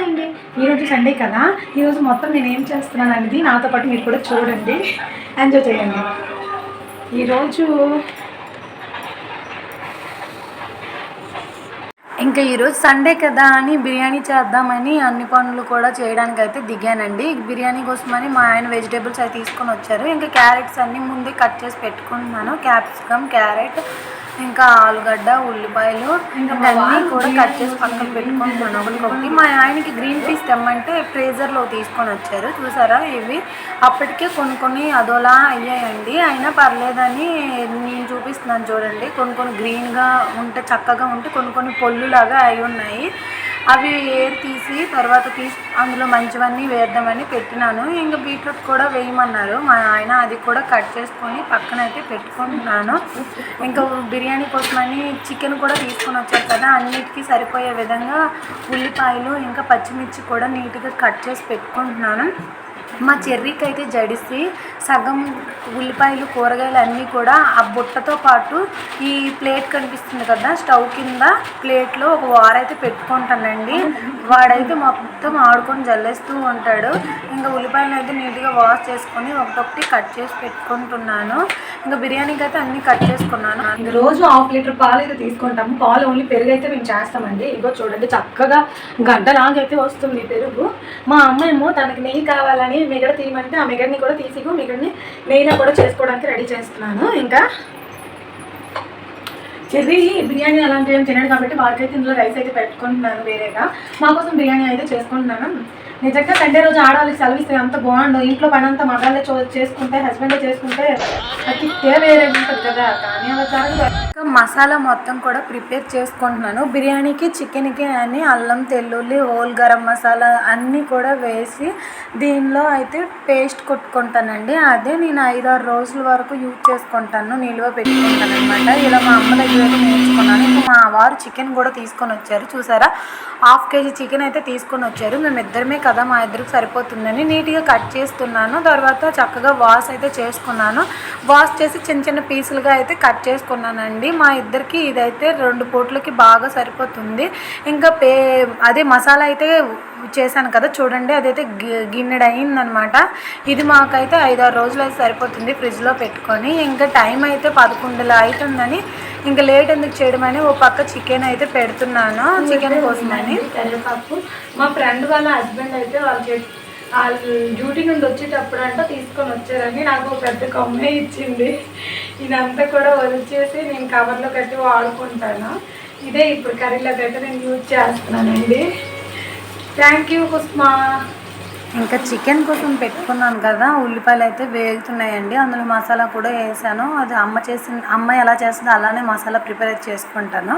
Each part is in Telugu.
హాయ్ అండి ఈరోజు సండే కదా. ఈరోజు మొత్తం నేను ఏం చేస్తున్నాను అనేది నాతో పాటు మీరు కూడా చూడండి. ఎంజాయ్ చేయండి. ఈరోజు ఇంకా ఈరోజు సండే కదా అని బిర్యానీ చేద్దామని అన్ని పనులు కూడా చేయడానికి అయితే దిగానండి. బిర్యానీ కోసమని మా ఆయన వెజిటేబుల్స్ అయితే తీసుకొని వచ్చారు. ఇంకా క్యారెట్స్ అన్నీ ముందే కట్ చేసి పెట్టుకుంటున్నాను. క్యాప్సికమ్ క్యారెట్ ఇంకా ఆలుగడ్డ ఉల్లిపాయలు అన్నీ కూడా కట్ చేసి పక్కన పెట్టుకుంటున్నాను ఒకటికొకటి మా ఆయనకి గ్రీన్ పీస్ తెమ్మంటే ఫ్రీజర్లో తీసుకొని వచ్చారు. చూసారా? ఇవి అప్పటికే కొన్ని కొన్ని అదోలా అయ్యాయండి. అయినా పర్లేదని నేను చూపిస్తున్నాను చూడండి. కొన్ని కొన్ని గ్రీన్గా ఉంటే చక్కగా ఉంటే కొన్ని కొన్ని పొల్లులాగా అయి ఉన్నాయి. అవి ఏర్ తీసి తర్వాత తీసి అందులో మంచివన్నీ వేద్దామని పెట్టినాను. ఇంకా బీట్రూట్ కూడా వేయమన్నారు. మా ఆయన అది కూడా కట్ చేసుకొని పక్కన అయితే పెట్టుకుంటున్నాను. ఇంకా బిర్యానీ కోసమని చికెన్ కూడా తీసుకొని వచ్చారు కదా అన్నిటికీ సరిపోయే విధంగా ఉల్లిపాయలు ఇంకా పచ్చిమిర్చి కూడా నీట్గా కట్ చేసి పెట్టుకుంటున్నాను. మా చెర్రీకి అయితే జడిసి సగం ఉల్లిపాయలు కూరగాయలు అన్నీ కూడా ఆ బుట్టతో పాటు ఈ ప్లేట్ కనిపిస్తుంది కదా స్టవ్ కింద ప్లేట్లో ఒక వార అయితే పెట్టుకుంటానండి. వాడైతే మొత్తం ఆడుకొని జల్లేస్తూ ఉంటాడు. ఇంకా ఉల్లిపాయలు అయితే నీట్గా వాష్ చేసుకొని ఒకటొకటి కట్ చేసి పెట్టుకుంటున్నాను. ఇంకా బిర్యానీకి అయితే అన్నీ కట్ చేసుకున్నాను. రోజు హాఫ్ లీటర్ పాలు అయితే తీసుకుంటాము. పాలు ఓన్లీ పెరుగు అయితే మేము చేస్తామండి. ఇంకో చూడండి చక్కగా గడ్డలాగైతే వస్తుంది పెరుగు. మా అమ్మ ఏమో తనకి నెయ్యి కావాలని మిగడ తీయమంటే ఆ మిగడిని కూడా తీసి మిగడిని నెయ్యిలో కూడా చేసుకోవడానికి రెడీ చేస్తున్నాను. ఇంకా చెర్రీ బిర్యానీ అలాంటివి ఏం తినడు కాబట్టి వాడికైతే ఇందులో రైస్ అయితే పెట్టుకుంటున్నాను వేరేగా. మా కోసం బిర్యానీ అయితే చేసుకుంటున్నాను. నిజంగా సండే రోజు ఆడవాళ్ళకి సెలవు ఇస్తే అంత బాగుండు. ఇంట్లో పని అంతా మగాళ్ళే చేసుకుంటే హస్బెండే చేసుకుంటే అది వేరే ఉంటుంది కదా. కానీ అలా జరగదు. మసాలా మొత్తం కూడా ప్రిపేర్ చేసుకుంటున్నాను. బిర్యానీకి చికెన్కి అని అల్లం తెల్లుల్లి హోల్ గరం మసాలా అన్నీ కూడా వేసి దీనిలో అయితే పేస్ట్ కొట్టుకుంటానండి. అదే నేను ఐదారు రోజుల వరకు యూజ్ చేసుకుంటాను. నిల్వ పెట్టుకుంటాను అనమాట ఇలా మా అమ్మ దగ్గర అయితే నేర్చుకున్నాను. ఇంకా మా వారు చికెన్ కూడా తీసుకొని వచ్చారు. చూసారా? హాఫ్ కేజీ చికెన్ అయితే తీసుకొని వచ్చారు. మేము ఇద్దరమే కదా మా ఇద్దరికి సరిపోతుందని నీట్గా కట్ చేస్తున్నాను. తర్వాత చక్కగా వాష్ అయితే చేసుకున్నాను. వాష్ చేసి చిన్న చిన్న పీసులుగా అయితే కట్ చేసుకున్నానండి. మా ఇద్దరికి ఇదైతే రెండు పూట్లకి బాగా సరిపోతుంది. ఇంకా పే అదే మసాలా అయితే చేశాను కదా చూడండి అదైతే గి- గిన్నెడు అయిందనమాట ఇది మాకైతే ఐదారు రోజులు అయితే సరిపోతుంది ఫ్రిడ్జ్లో పెట్టుకొని. ఇంకా టైం అయితే పదకొండులా అవుతుందని ఇంకా లేట్ ఎందుకు చేయడం అని ఓ పక్క చికెన్ అయితే పెడుతున్నాను చికెన్ కోసమని. కరివేపాకు మా ఫ్రెండ్ వాళ్ళ హస్బెండ్ అయితే వాళ్ళు వాళ్ళు డ్యూటీ నుండి వచ్చేటప్పుడు అంట తీసుకొని వచ్చారని నాకు ఒక పెద్ద కొమ్మే ఇచ్చింది. ఇదంతా కూడా వదిలిచేసి నేను కవర్లో కట్టి వాడుకుంటాను. ఇదే ఇప్పుడు కర్రీలోకి అయితే నేను యూజ్ చేస్తున్నానండి. థ్యాంక్ యూ కుస్మా ఇంకా చికెన్ కోసం పెట్టుకున్నాను కదా ఉల్లిపాయలు అయితే వేగుతున్నాయండి. అందులో మసాలా కూడా వేసాను. అది అమ్మ చేసిన అమ్మ ఎలా చేస్తుందో అలానే మసాలా ప్రిపేర్ చేసుకుంటాను.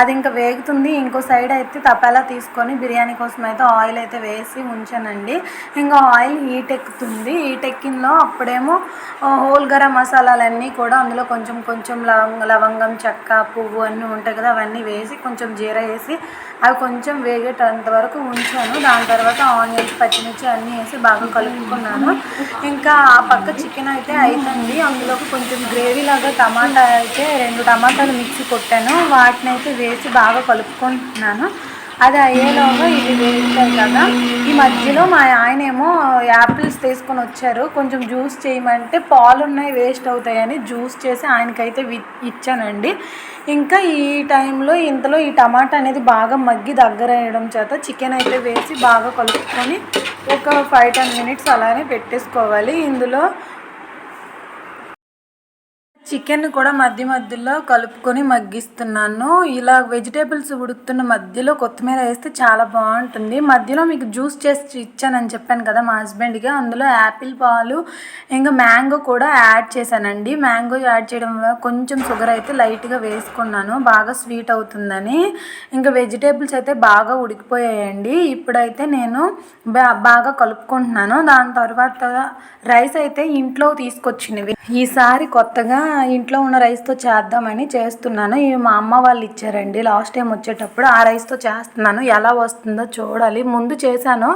అది ఇంకా వేగుతుంది. ఇంకో సైడ్ అయితే తపాలా తీసుకొని బిర్యానీ కోసం అయితే ఆయిల్ అయితే వేసి ఉంచానండి. ఇంకా ఆయిల్ హీట్ ఎక్కుతుంది. హీట్ ఎక్కిందో అప్పుడేమో హోల్ గరం మసాలాలన్నీ కూడా అందులో కొంచెం కొంచెం లవంగ లవంగం చెక్క పువ్వు అన్నీ ఉంటాయి కదా అవన్నీ వేసి కొంచెం జీర వేసి అవి కొంచెం వేగేటంత వరకు ఉంచాను. దాని తర్వాత ఆనియన్స్ పచ్చిమిర్చి అన్నీ వేసి బాగా కలుపుకున్నాను. ఇంకా ఆ పక్క చికెన్ అయితే అవుతుంది అందులోకి కొంచెం గ్రేవీ లాగా టమాటా అయితే రెండు టమాటాలు మిక్సీ కొట్టాను. వాటిని అయితే వేసి బాగా కలుపుకుంటున్నాను. అది అయ్యేలోగా ఇది వేయించారు కదా. ఈ మధ్యలో మా ఆయన ఏమో యాపిల్స్ తీసుకొని వచ్చారు. కొంచెం జ్యూస్ చేయమంటే పాలు ఉన్నాయి వేస్ట్ అవుతాయని జ్యూస్ చేసి ఆయనకైతే వి- ఇచ్చానండి. ఇంకా ఈ టైంలో ఇంతలో ఈ టమాటా అనేది బాగా మగ్గి దగ్గర అయ్యడం చేత చికెన్ అయితే వేసి బాగా కలుపుకొని ఒక ఫైవ్ టెన్ మినిట్స్ అలానే పెట్టేసుకోవాలి. ఇందులో చికెన్ కూడా మధ్య మధ్యలో కలుపుకొని మగ్గిస్తున్నాను. ఇలా వెజిటేబుల్స్ ఉడుకుతున్న మధ్యలో కొత్తిమీర వేస్తే చాలా బాగుంటుంది. మధ్యలో మీకు జ్యూస్ చేసి ఇచ్చానని చెప్పాను కదా మా హస్బెండ్కి. అందులో యాపిల్ పాలు ఇంకా మ్యాంగో కూడా యాడ్ చేశానండి. మ్యాంగో యాడ్ చేయడం వల్ల కొంచెం షుగర్ అయితే లైట్గా వేసుకున్నాను. బాగా స్వీట్ అవుతుందని. ఇంకా వెజిటేబుల్స్ అయితే బాగా ఉడికిపోయాయండి. ఇప్పుడైతే నేను బాగా కలుపుకుంటున్నాను. దాని తర్వాత రైస్ అయితే ఇంట్లో తీసుకొచ్చినవి. ఈసారి కొత్తగా ఇంట్లో ఉన్న రైస్తో చేద్దామని చేస్తున్నాను. ఇవి మా అమ్మ వాళ్ళు ఇచ్చారండి. లాస్ట్ టైం వచ్చేటప్పుడు ఆ రైస్తో చేస్తున్నాను. ఎలా వస్తుందో చూడాలి. ముందు చేశాను.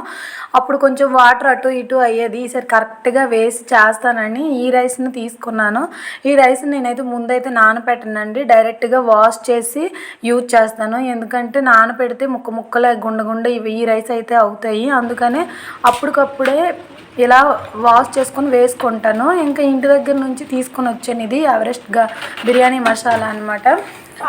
అప్పుడు కొంచెం వాటర్ అటు ఇటు అయ్యేది. ఈసారి కరెక్ట్గా వేసి చేస్తానని ఈ రైస్ని తీసుకున్నాను. ఈ రైస్ నేనైతే ముందైతే నానపెట్టనండి. డైరెక్ట్గా వాష్ చేసి యూజ్ చేస్తాను. ఎందుకంటే నానపెడితే ముక్క ముక్కలు గుండగుండ గుండ ఇవి ఈ రైస్ అయితే అవుతాయి. అందుకనే అప్పటికప్పుడే ఇలా వాష్ చేసుకొని వేసుకుంటాను. ఇంకా ఇంటి దగ్గర నుంచి తీసుకొని వచ్చాను ఇది ఎవరెస్ట్గా బిర్యానీ మసాలా అన్నమాట.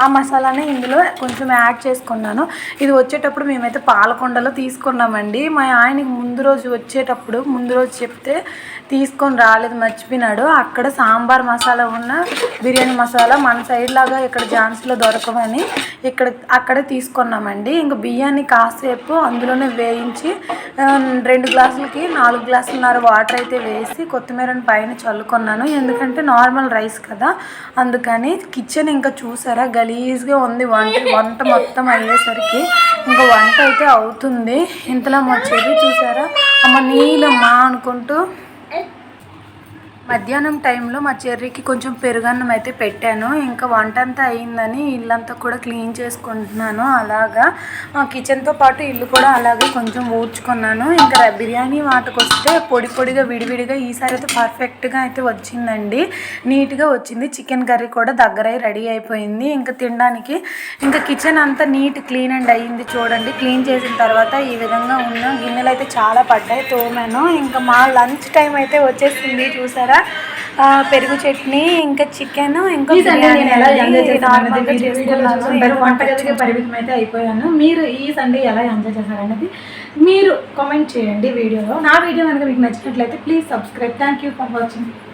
ఆ మసాలానే ఇందులో కొంచెం యాడ్ చేసుకున్నాను. ఇది వచ్చేటప్పుడు మేమైతే పాలకొండలో తీసుకున్నామండి. మా ఆయనకి ముందు రోజు వచ్చేటప్పుడు ముందు రోజు చెప్తే తీసుకొని రాలేదు మర్చిపోయినాడు. అక్కడ సాంబార్ మసాలా ఉన్న బిర్యానీ మసాలా మన సైడ్ లాగా ఇక్కడ ఝాన్సీలో దొరకవని ఇక్కడ అక్కడే తీసుకున్నామండి. ఇంకా బియ్యాన్ని కాసేపు అందులోనే వేయించి రెండు గ్లాసులకి నాలుగు గ్లాసులన్నర వాటర్ అయితే వేసి కొత్తిమీరని పైన చల్లుకున్నాను. ఎందుకంటే నార్మల్ రైస్ కదా. అందుకని కిచెన్ ఇంకా చూసారా? గలీజ్గా ఉంది వంట. వంట మొత్తం అయ్యేసరికి ఇంకా వంట అయితే అవుతుంది. ఇంతలో మా చెవి చూసారా? అమ్మ నీళ్ళమ్మా అనుకుంటూ మధ్యాహ్నం టైంలో మా చెర్రీకి కొంచెం పెరుగన్నం అయితే పెట్టాను. ఇంకా వంట అంతా అయిందని ఇల్లంతా కూడా క్లీన్ చేసుకుంటున్నాను. అలాగా ఆ కిచెన్తో పాటు ఇల్లు కూడా అలాగే కొంచెం ఊడ్చుకున్నాను. ఇంకా బిర్యానీ వాటికి వస్తే పొడి పొడిగా విడివిడిగా ఈసారి అయితే పర్ఫెక్ట్గా అయితే వచ్చిందండి. నీట్గా వచ్చింది. చికెన్ కర్రీ కూడా దగ్గరై రెడీ అయిపోయింది. ఇంకా తినడానికి ఇంకా కిచెన్ అంతా నీట్ క్లీన్ అండ్ అయ్యింది చూడండి. క్లీన్ చేసిన తర్వాత ఈ విధంగా ఉన్న గిన్నెలు అయితే చాలా పడ్డాయి తోమాను. ఇంకా మా లంచ్ టైం అయితే వచ్చేసింది చూసారా? పెరుగు చట్నీ ఇంకా చికెన్ ఇంకా పరిమితం అయితే అయిపోయాను. మీరు ఈ సండే ఎలా ఎంజాయ్ చేశారనేది మీరు కామెంట్ చేయండి వీడియోలో. నా వీడియో కనుక మీకు నచ్చినట్లయితే please subscribe thank you for watching